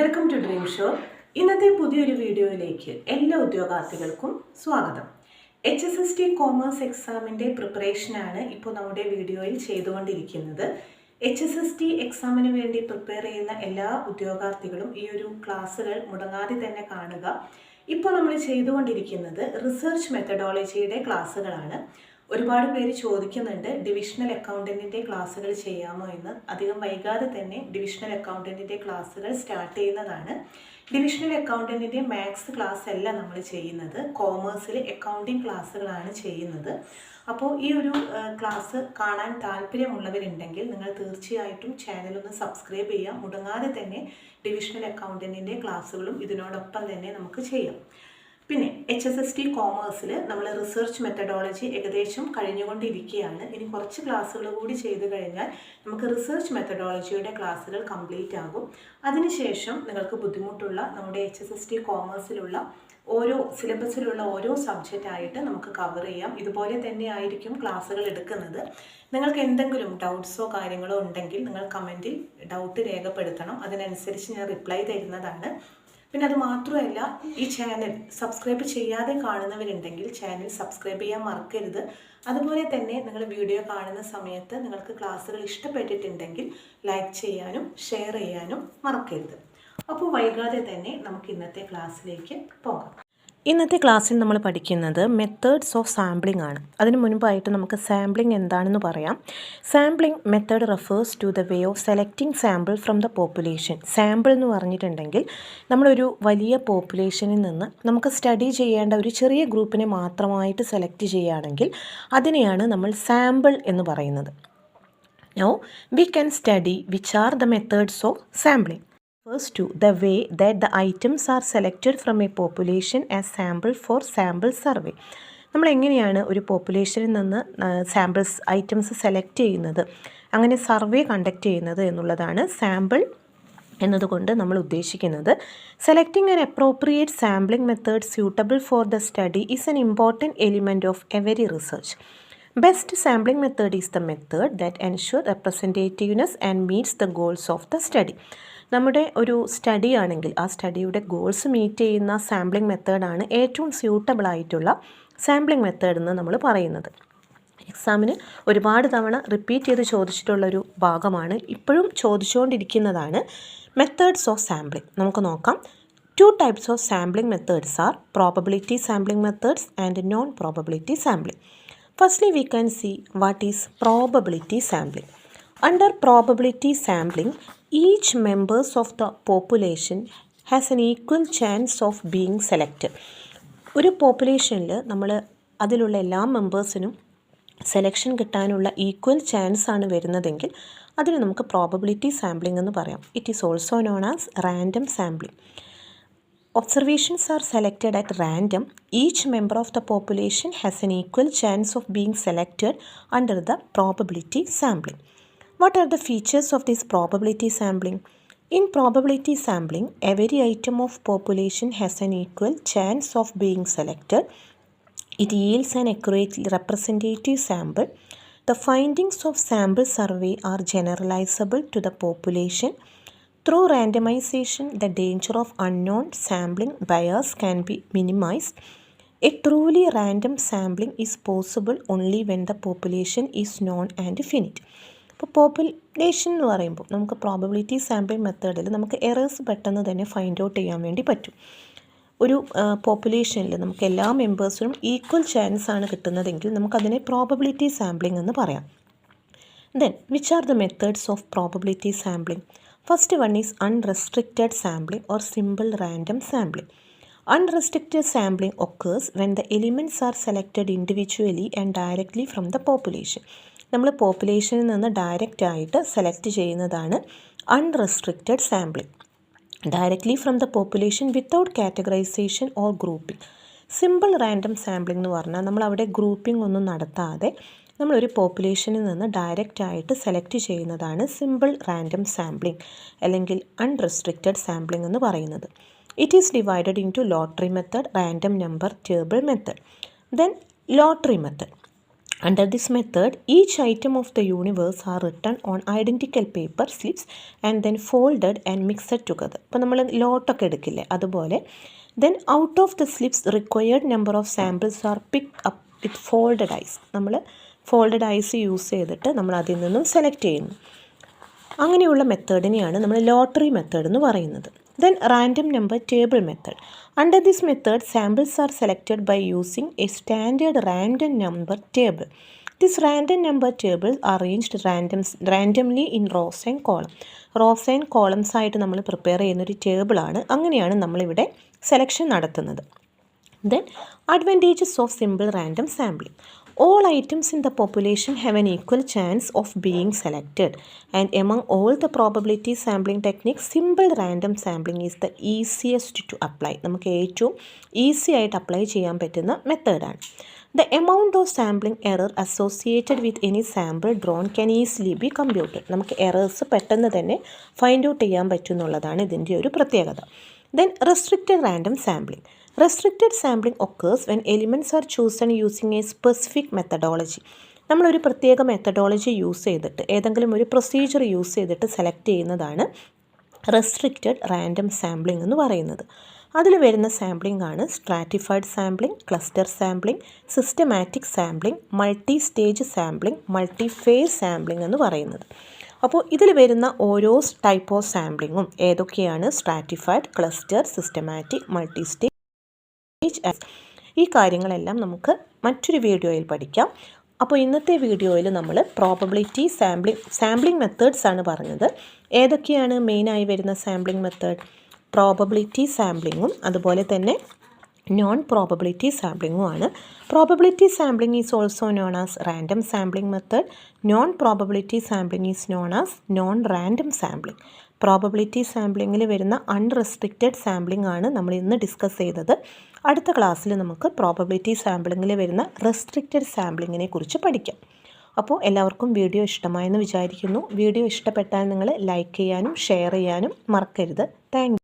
Welcome to dream show ഇന്നത്തെ പുതിയൊരു വീഡിയോയിലേക്ക് എല്ലാ ഉദ്യോഗാർത്ഥികൾക്കും സ്വാഗതം. H S S T commerce എക്സാമിന്റെ പ്രിപ്പറേഷനാണ് ഇപ്പോൾ നമ്മുടെ വീഡിയോയിൽ ചെയ്തുകൊണ്ടിരിക്കുന്നത്. എച്ച് എസ് എസ് ടി എക്സാമിന് വേണ്ടി പ്രിപ്പയർ ചെയ്യുന്ന എല്ലാ ഉദ്യോഗാർത്ഥികളും ഈ ഒരു ക്ലാസ്സുകൾ മുടങ്ങാതെ തന്നെ കാണുക. ഇപ്പോൾ നമ്മൾ ചെയ്തുകൊണ്ടിരിക്കുന്നത് റിസർച്ച് മെത്തഡോളജിയുടെ ക്ലാസ്സുകളാണ്. ഒരുപാട് പേര് ചോദിക്കുന്നുണ്ട് ഡിവിഷണൽ അക്കൗണ്ടന്റിന്റെ ക്ലാസ്സുകൾ ചെയ്യാമോ എന്ന്. അധികം വൈകാതെ തന്നെ ഡിവിഷണൽ അക്കൗണ്ടന്റിന്റെ ക്ലാസ്സുകൾ സ്റ്റാർട്ട് ചെയ്യുന്നതാണ്. ഡിവിഷണൽ അക്കൗണ്ടന്റിന്റെ മാത്സ് ക്ലാസ് അല്ല നമ്മൾ ചെയ്യുന്നത്. കോമേഴ്സിൽ അക്കൗണ്ടിങ് ക്ലാസ്സുകളാണ് ചെയ്യുന്നത്. അപ്പോൾ ഈ ഒരു ക്ലാസ് കാണാൻ താല്പര്യമുള്ളവരുണ്ടെങ്കിൽ നിങ്ങൾ തീർച്ചയായിട്ടും ചാനൽ ഒന്ന് സബ്സ്ക്രൈബ് ചെയ്യുക. മുടങ്ങാതെ തന്നെ ഡിവിഷണൽ അക്കൗണ്ടന്റിന്റെ ക്ലാസ്സുകളും ഇതിനോടൊപ്പം തന്നെ നമുക്ക് ചെയ്യാം. പിന്നെ എച്ച് എസ് എസ് ടി കോമേഴ്സിൽ നമ്മൾ റിസർച്ച് മെത്തഡോളജി ഏകദേശം കഴിഞ്ഞുകൊണ്ടിരിക്കുകയാണ്. ഇനി കുറച്ച് ക്ലാസ്സുകൾ കൂടി ചെയ്തു കഴിഞ്ഞാൽ നമുക്ക് റിസർച്ച് മെത്തഡോളജിയുടെ ക്ലാസ്സുകൾ കംപ്ലീറ്റ് ആകും. അതിനുശേഷം നിങ്ങൾക്ക് ബുദ്ധിമുട്ടുള്ള നമ്മുടെ എച്ച് എസ് എസ് ടി കോമേഴ്സിലുള്ള ഓരോ സിലബസിലുള്ള ഓരോ സബ്ജക്റ്റ് ആയിട്ട് നമുക്ക് കവർ ചെയ്യാം. ഇതുപോലെ തന്നെ ആയിരിക്കും ക്ലാസ്സുകൾ എടുക്കുന്നത്. നിങ്ങൾക്ക് എന്തെങ്കിലും ഡൗട്ട്സോ കാര്യങ്ങളോ ഉണ്ടെങ്കിൽ നിങ്ങൾ കമന്റിൽ ഡൗട്ട് രേഖപ്പെടുത്തണം. അതിനനുസരിച്ച് ഞാൻ റിപ്ലൈ തരുന്നതാണ്. പിന്നെ അത് മാത്രമല്ല ഈ ചാനൽ സബ്സ്ക്രൈബ് ചെയ്യാതെ കാണുന്നവരുണ്ടെങ്കിൽ ചാനൽ സബ്സ്ക്രൈബ് ചെയ്യാൻ മറക്കരുത്. അതുപോലെ തന്നെ നിങ്ങൾ വീഡിയോ കാണുന്ന സമയത്ത് നിങ്ങൾക്ക് ക്ലാസ്സുകൾ ഇഷ്ടപ്പെട്ടിട്ടുണ്ടെങ്കിൽ ലൈക്ക് ചെയ്യാനും ഷെയർ ചെയ്യാനും മറക്കരുത്. അപ്പോൾ വൈകാതെ തന്നെ നമുക്ക് ഇന്നത്തെ ക്ലാസ്സിലേക്ക് പോകാം. ഇന്നത്തെ ക്ലാസ്സിൽ നമ്മൾ പഠിക്കുന്നത് മെത്തേഡ്സ് ഓഫ് സാമ്പിളിംഗ് ആണ്. അതിന് മുൻപായിട്ട് നമുക്ക് സാമ്പിളിംഗ് എന്താണെന്ന് പറയാം. Sampling method refers to the way of selecting sample from the population sample എന്ന് പറഞ്ഞിട്ടുണ്ടെങ്കിൽ നമ്മളൊരു വലിയ പോപ്പുലേഷനിൽ നിന്ന് നമുക്ക് സ്റ്റഡി ചെയ്യേണ്ട ഒരു ചെറിയ ഗ്രൂപ്പിനെ മാത്രമായിട്ട് സെലക്ട് ചെയ്യുകയാണെങ്കിൽ അതിനെയാണ് നമ്മൾ സാമ്പിൾ എന്ന് പറയുന്നത്. Now we can study which are the methods of sampling refers to the way that the items are selected from a population as sample for sample survey. നമ്മൾ എങ്ങനെയാണ് ഒരു പോപ്പുലേഷനിൽ നിന്ന് സാമ്പിൾസ് ഐറ്റംസ് സെലക്ട് ചെയ്യുന്നത്? അങ്ങനെ survey conduct ചെയ്യുന്നത് എന്നുള്ളതാണ് sample എന്നതുകൊണ്ട് നമ്മൾ ഉദ്ദേശിക്കുന്നത്. Selecting an appropriate sampling method suitable for the study is an important element of every research best sampling method is the method that ensure representativeness and meets the goals of the study നമ്മുടെ ഒരു study ആണെങ്കിൽ ആ സ്റ്റഡിയുടെ goals meet ചെയ്യുന്ന sampling മെത്തേഡാണ് ഏറ്റവും suitable ആയിട്ടുള്ള sampling method എന്ന് നമ്മൾ പറയുന്നത്. എക്സാമിന് ഒരുപാട് തവണ റിപ്പീറ്റ് ചെയ്ത് ചോദിച്ചിട്ടുള്ളൊരു ഭാഗമാണ് ഇപ്പോഴും ചോദിച്ചുകൊണ്ടിരിക്കുന്നതാണ് മെത്തേഡ്സ് ഓഫ് സാമ്പിളിംഗ് നമുക്ക് നോക്കാം. Two types of sampling methods are probability sampling methods and non probability sampling firstly we can see what is probability sampling Under probability sampling, each members of the population has an equal chance of being selected. ഒരു പോപ്പുലേഷനിൽ നമ്മൾ അതിലുള്ള എല്ലാ മെമ്പേഴ്സിനും selection കിട്ടാനുള്ള equal chance ആണ് വരുന്നതെങ്കിൽ അതിന് നമുക്ക് പ്രോബബിലിറ്റി സാമ്പിളിംഗ് എന്ന് പറയാം it is also known as random sampling Observations are selected at random. Each member of the population has an equal chance of being selected under the probability sampling. What are the features of this probability sampling? In probability sampling, every item of population has an equal chance of being selected. It yields an accurate representative sample. The findings of sample survey are generalizable to the population. Through randomization, the danger of unknown sampling bias can be minimized. A truly random sampling is possible only when the population is known and finite. ഇപ്പോൾ population എന്ന് പറയുമ്പോൾ നമുക്ക് probability sample മെത്തേഡിൽ നമുക്ക് errors പെട്ടെന്ന് തന്നെ find out ചെയ്യാൻ വേണ്ടി പറ്റും. ഒരു പോപ്പുലേഷനിൽ നമുക്ക് എല്ലാ മെമ്പേഴ്സിനും ഈക്വൽ ചാൻസ് ആണ് കിട്ടുന്നതെങ്കിൽ നമുക്കതിനെ പ്രോബബിലിറ്റി സാമ്പിളിംഗ് എന്ന് പറയാം. Then which are the methods of probability sampling first one is unrestricted sampling or simple random sampling unrestricted sampling occurs when the elements are selected individually and directly from the population. നമ്മൾ പോപ്പുലേഷനിൽ നിന്ന് direct ആയിട്ട് select ചെയ്യുന്നതാണ് unrestricted sampling directly from the population without categorisation or grouping simple random sampling എന്ന് പറഞ്ഞാൽ നമ്മൾ അവിടെ grouping ഒന്നും നടത്താതെ നമ്മളൊരു പോപ്പുലേഷനിൽ നിന്ന് ഡയറക്റ്റ് ആയിട്ട് സെലക്ട് ചെയ്യുന്നതാണ് സിമ്പിൾ റാൻഡം സാമ്പിളിംഗ് അല്ലെങ്കിൽ അൺറെസ്ട്രിക്റ്റഡ് സാമ്പിളിംഗ് എന്ന് പറയുന്നത്. It is divided into lottery method random number table method then lottery method Under this method, each item of the universe are written on identical paper slips and then folded and mixed together. ഇപ്പോൾ നമ്മൾ ലോട്ടൊക്കെ എടുക്കില്ലേ? അതുപോലെ. Then out of the slips required number of samples are pick up with folded eyes നമ്മൾ folded eyes use ചെയ്തിട്ട് നമ്മൾ അതിൽ നിന്നും സെലക്ട് ചെയ്യുന്നു. അങ്ങനെയുള്ള മെത്തേഡിനെയാണ് നമ്മൾ ലോട്ടറി മെത്തേഡ് എന്ന് പറയുന്നത്. Then random number table method under this method samples are selected by using a standard random number table this random number table arranged random randomly in rows and column rows and columns ആയിട്ട് നമ്മൾ prepare ചെയ്യുന്നൊരു ടേബിളാണ് അങ്ങനെയാണ് നമ്മളിവിടെ selection നടത്തുന്നത്. Then advantages of simple random sampling. All items in the population have an equal chance of being selected, and among all the probability sampling techniques, simple random sampling is the easiest to apply. നമുക്ക് ഏറ്റവും easy ആയിട്ട് apply ചെയ്യാൻ പറ്റുന്ന മെത്തേഡാണ് the amount of sampling error associated with any sample drawn can easily be computed നമുക്ക് errors പെട്ടെന്ന് തന്നെ find out ചെയ്യാൻ പറ്റും എന്നുള്ളതാണ് ഇതിന്റെ ഒരു പ്രത്യേകത. Then restricted random sampling restricted sampling occurs when elements are chosen using a specific methodology നമ്മളൊരു പ്രത്യേക മെത്തഡോളജി യൂസ് ചെയ്തിട്ട് ഏതെങ്കിലും ഒരു പ്രൊസീജിയർ യൂസ് ചെയ്തിട്ട് സെലക്ട് ചെയ്യുന്നതാണ് റെസ്ട്രിക്റ്റഡ് റാൻഡം സാമ്പിളിംഗ് എന്ന് പറയുന്നത്. അതിൽ വരുന്ന സാമ്പിളിംഗ് ആണ് stratified sampling cluster sampling systematic sampling multi stage sampling multi phase sampling എന്ന് പറയുന്നത്. അപ്പോൾ ഇതിൽ വരുന്ന ഓരോ ടൈപ്പ് ഓഫ് സാമ്പിളിങ്ങും ഏതൊക്കെയാണ്? Stratified cluster systematic multi stage ഈ കാര്യങ്ങളെല്ലാം നമുക്ക് മറ്റൊരു വീഡിയോയിൽ പഠിക്കാം. അപ്പോൾ ഇന്നത്തെ വീഡിയോയിൽ നമ്മൾ പ്രോബബിലിറ്റി സാമ്പിളിംഗ് സാമ്പിളിംഗ് മെത്തേഡ്സ് ആണ് പറഞ്ഞത്. ഏതൊക്കെയാണ് മെയിനായി വരുന്ന സാമ്പിളിംഗ് മെത്തേഡ് പ്രോബബിലിറ്റി സാമ്പിളിങ്ങും അതുപോലെ തന്നെ നോൺ പ്രോബബിലിറ്റി സാമ്പിളിങ്ങും ആണ്. Probability sampling is also known as random sampling method non probability sampling is known as non random sampling probability സാമ്പിളിങ്ങിൽ വരുന്ന അൺറെസ്ട്രിക്റ്റഡ് സാമ്പിളിംഗ് ആണ് നമ്മൾ ഇന്ന് ഡിസ്കസ് ചെയ്തത്. അടുത്ത ക്ലാസ്സിൽ നമുക്ക് പ്രോബബിലിറ്റി സാമ്പിളിങ്ങിൽ വരുന്ന റെസ്ട്രിക്റ്റഡ് സാമ്പിളിങ്ങിനെ കുറിച്ച് പഠിക്കാം. അപ്പോൾ എല്ലാവർക്കും വീഡിയോ ഇഷ്ടമായെന്ന് വിചാരിക്കുന്നു. വീഡിയോ ഇഷ്ടപ്പെട്ടാൽ നിങ്ങൾ ലൈക്ക് ചെയ്യാനും ഷെയർ ചെയ്യാനും മറക്കരുത്. താങ്ക്